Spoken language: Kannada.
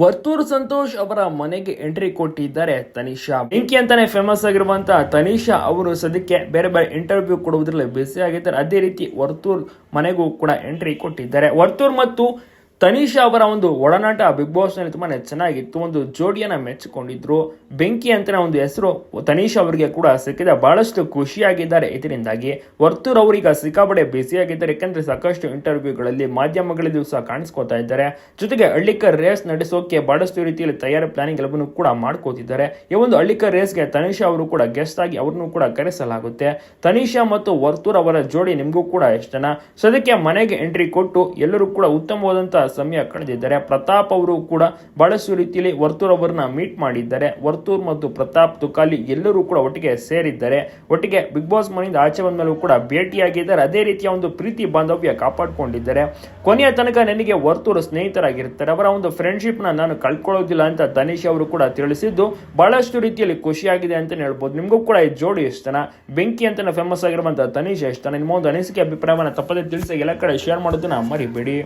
ವರ್ತೂರ್ ಸಂತೋಷ್ ಅವರ ಮನೆಗೆ ಎಂಟ್ರಿ ಕೊಟ್ಟಿದ್ದಾರೆ ತನಿಷಾ. ಬೆಂಕಿ ಅಂತಾನೆ ಫೇಮಸ್ ಆಗಿರುವಂತಹ ತನಿಷಾ ಅವರು ಸದ್ಯಕ್ಕೆ ಬೇರೆ ಬೇರೆ ಇಂಟರ್ವ್ಯೂ ಕೊಡುವುದರಲ್ಲಿ ಬ್ಯುಸಿ ಆಗಿದ್ದಾರೆ. ಅದೇ ರೀತಿ ವರ್ತೂರ್ ಮನೆಗೂ ಕೂಡ ಎಂಟ್ರಿ ಕೊಟ್ಟಿದ್ದಾರೆ. ವರ್ತೂರ್ ಮತ್ತು ತನಿಷಾ ಅವರ ಒಂದು ಒಡನಾಟ ಬಿಗ್ ಬಾಸ್ನಲ್ಲಿ ತುಂಬಾನೇ ಚೆನ್ನಾಗಿತ್ತು ಒಂದು ಜೋಡಿಯನ್ನ ಮೆಚ್ಚಿಕೊಂಡಿದ್ರು. ಬೆಂಕಿ ಅಂತ ಒಂದು ಹೆಸರು ತನಿಷಾ ಅವರಿಗೆ ಕೂಡ ಸಿಕ್ಕಿದೆ. ಬಹಳಷ್ಟು ಖುಷಿಯಾಗಿದ್ದಾರೆ. ಇದರಿಂದಾಗಿ ವರ್ತೂರ್ ಅವರೀಗ ಸಿಕ್ಕಾಪಡೆ ಬ್ಯುಸಿಯಾಗಿದ್ದಾರೆ. ಯಾಕಂದ್ರೆ ಸಾಕಷ್ಟು ಇಂಟರ್ವ್ಯೂಗಳಲ್ಲಿ ಮಾಧ್ಯಮಗಳಲ್ಲಿಯೂ ಸಹ ಕಾಣಿಸ್ಕೊತಾ ಇದ್ದಾರೆ. ಜೊತೆಗೆ ಹಳ್ಳಿಕರ್ ರೇಸ್ ನಡೆಸೋಕೆ ಬಹಳಷ್ಟು ರೀತಿಯಲ್ಲಿ ತಯಾರಿ ಪ್ಲಾನಿಂಗ್ ಎಲ್ಲವನ್ನು ಕೂಡ ಮಾಡ್ಕೋತಿದ್ದಾರೆ. ಈ ಒಂದು ಹಳ್ಳಿಕರ್ ರೇಸ್ಗೆ ತನಿಷಾ ಅವರು ಕೂಡ ಗೆಸ್ಟ್ ಆಗಿ ಅವ್ರನ್ನು ಕೂಡ ಕರೆಸಲಾಗುತ್ತೆ. ತನಿಷಾ ಮತ್ತು ವರ್ತೂರ್ ಅವರ ಜೋಡಿ ನಿಮಗೂ ಕೂಡ ಇಷ್ಟನ ಸದ್ಯಕ್ಕೆ ಮನೆಗೆ ಎಂಟ್ರಿ ಕೊಟ್ಟು ಎಲ್ಲರೂ ಕೂಡ ಉತ್ತಮವಾದಂತಹ ಸಮಯ ಕಳೆದಿದ್ದಾರೆ ಪ್ರತಾಪ್ ಅವರು ಕೂಡ ಬಹಳಷ್ಟು ರೀತಿಯಲ್ಲಿ ವರ್ತೂರ್ ಅವರನ್ನ ಮೀಟ್ ಮಾಡಿದ್ದಾರೆ. ವರ್ತೂರ್ ಮತ್ತು ಪ್ರತಾಪ್ ತುಕಾಲಿ ಎಲ್ಲರೂ ಕೂಡ ಒಟ್ಟಿಗೆ ಸೇರಿದ್ದಾರೆ. ಒಟ್ಟಿಗೆ ಬಿಗ್ ಬಾಸ್ ಮನೆಯಿಂದ ಆಚೆ ಬಂದ ಮೇಲೂ ಕೂಡ ಭೇಟಿಯಾಗಿದ್ದಾರೆ. ಅದೇ ರೀತಿಯ ಒಂದು ಪ್ರೀತಿ ಬಾಂಧವ್ಯ ಕಾಪಾಡಿಕೊಂಡಿದ್ದಾರೆ. ಕೊನೆಯ ತನಕ ನನಗೆ ವರ್ತೂರ್ ಸ್ನೇಹಿತರಾಗಿರ್ತಾರೆ. ಅವರ ಒಂದು ಫ್ರೆಂಡ್ಶಿಪ್ನ ನಾನು ಕಳ್ಕೊಳ್ಳೋದಿಲ್ಲ ಅಂತ ತನಿಷ್ ಅವರು ಕೂಡ ತಿಳಿಸಿದ್ದು, ಬಹಳಷ್ಟು ರೀತಿಯಲ್ಲಿ ಖುಷಿಯಾಗಿದೆ ಅಂತ ಹೇಳ್ಬೋದು. ನಿಮಗೂ ಕೂಡ ಈ ಜೋಡಿ ಇಷ್ಟನ ಬೆಂಕಿ ಅಂತ ಫೇಮಸ್ ಆಗಿರುವಂತಹ ತನಿಷ್ ಇಷ್ಟನ ನಿಮ್ಮ ಒಂದು ಅನಿಸಿಕೆ, ಅಭಿಪ್ರಾಯವನ್ನು ತಪ್ಪದೆ ತಿಳಿಸಿ. ಎಲ್ಲ ಕಡೆ ಶೇರ್ ಮಾಡೋದನ್ನ ಮರಿಬೇಡಿ.